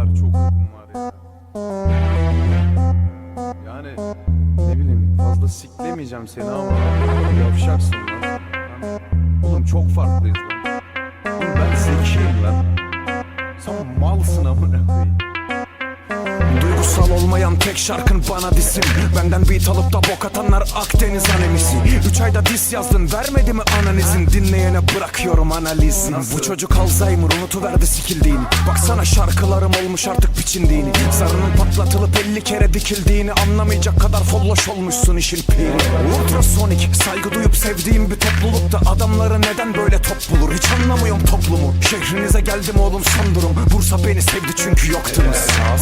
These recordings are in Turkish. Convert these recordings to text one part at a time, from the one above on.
kadar çok uykum var ya. Yani ne bileyim fazla siklemeyeceğim seni ama yavşaksın lan. Oğlum çok farklıyız lan. Oğlum ben zekiyim lan. Sen malsın amına koyayım. Duygusal olmayan tek şarkın bana disin Benden beat alıp da bok atanlar Akdeniz anemisi. Üç ayda dis yazdın vermedi mi analizin? Dinleyene bırakıyorum analizin? Bu çocuk Alzheimer unutuverdi sikildiğini. Baksana şarkılarım olmuş artık biçindiğini. Sarının patlatılıp 50 kere dikildiğini Anlamayacak kadar folloş olmuşsun işin piri. Ultrasonik saygı duyup sevdiğim bir toplulukta Adamları neden böyle top bulur? Hiç anlamıyorum toplumu. Şehrinize geldim oğlum son durum. Bursa beni sevdi çünkü yoktunuz.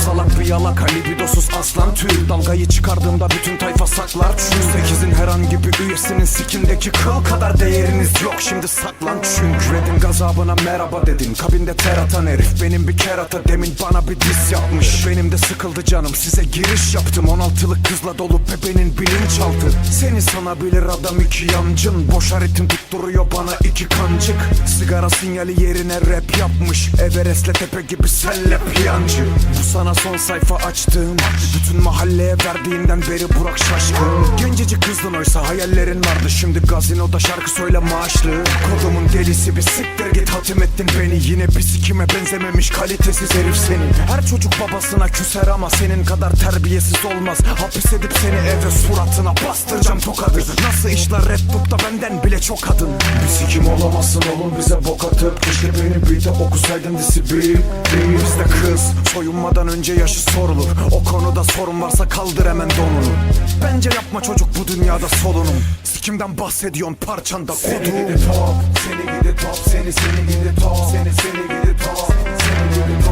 Salak bir yalaka libidosuz aslan tür Dalgayı çıkardığımda bütün tayfa saklar. Çünkü sekizin herhangi bir üyesinin sikindeki kıl kadar değeriniz yok. Şimdi saklan çünkü Red'in gazabına merhaba dedin. Kabinde ter atan herif. Benim bir kerata Demin bana bir diss yapmış. Benim de sıkıldı canım. Size giriş yaptım. 16'lık kızla dolu bebenin bilinçaltı. Seni sanabilir adam iki yancın. Boş ritim tutturuyor bana iki kancık. Sigara sinyali yerine rap yapmış. Everest'le tepe gibi selle piyancı Bu sana son sayfa açtığım Bütün mahalleye verdiğinden beri Burak şaşkın. Gencecik kızdın oysa hayallerin vardı. Şimdi gazinoda şarkı söyle maaşlı. Kodumun delisi bir siktir git hatim ettin beni. Yine bir sikime benzememiş kalitesiz herif senin. Her çocuk babasına küser ama senin kadar terbiyesiz olmaz. Hapis edip seni eve suratına bastıracağım tokadı. Nasıl işler Red Book'ta benden bile çok adın. Bir sikim olamazsın oğlum bize bok atıp. Keşke beni bir de okusaydın disibil Bizde kız soyunmadan önce yaşı sorulur O konuda sorun varsa kaldır hemen donunu. Bence yapma çocuk bu dünyada solunum. Sikimden bahsediyorsun parçanda kodum Seni gidi top, seni gidi top, seni seni gidi top Seni seni gidi top, seni gidi top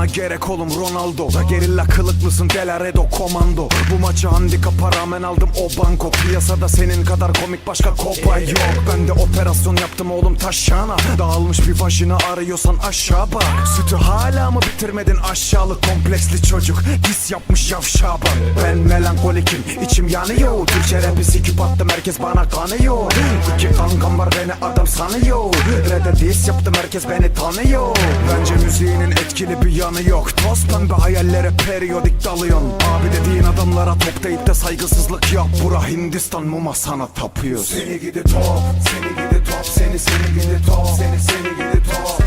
sana gerek oğlum Ronaldo. Da gerilla kılıklısın Delaredo komando Bu maçı handikapa rağmen aldım o banko. Piyasada senin kadar komik başka kopa yok. Ben de operasyon yaptım oğlum taşağına Dağılmış bir vajina arıyorsan aşağı bak. Sütü hala mı bitirmedin aşağılık kompleksli çocuk? Dis yapmış yavşağa bak. Ben melankolikim içim yanıyor. Türkçe rapi sikip attım herkes bana kanıyor. İki kankam var beni adam sanıyor. Red'e dis yaptım herkes beni tanıyor. Bence müziğinin etkili bir yanı yok. Toz pembe hayallere periyodik dalıyorsun. Abi dediğin adamlara top deyip de saygısızlık yap. Bura Hindistan muma sana tapıyor Seni gidi top, seni gidi top Seni seni gidi top, seni seni gidi top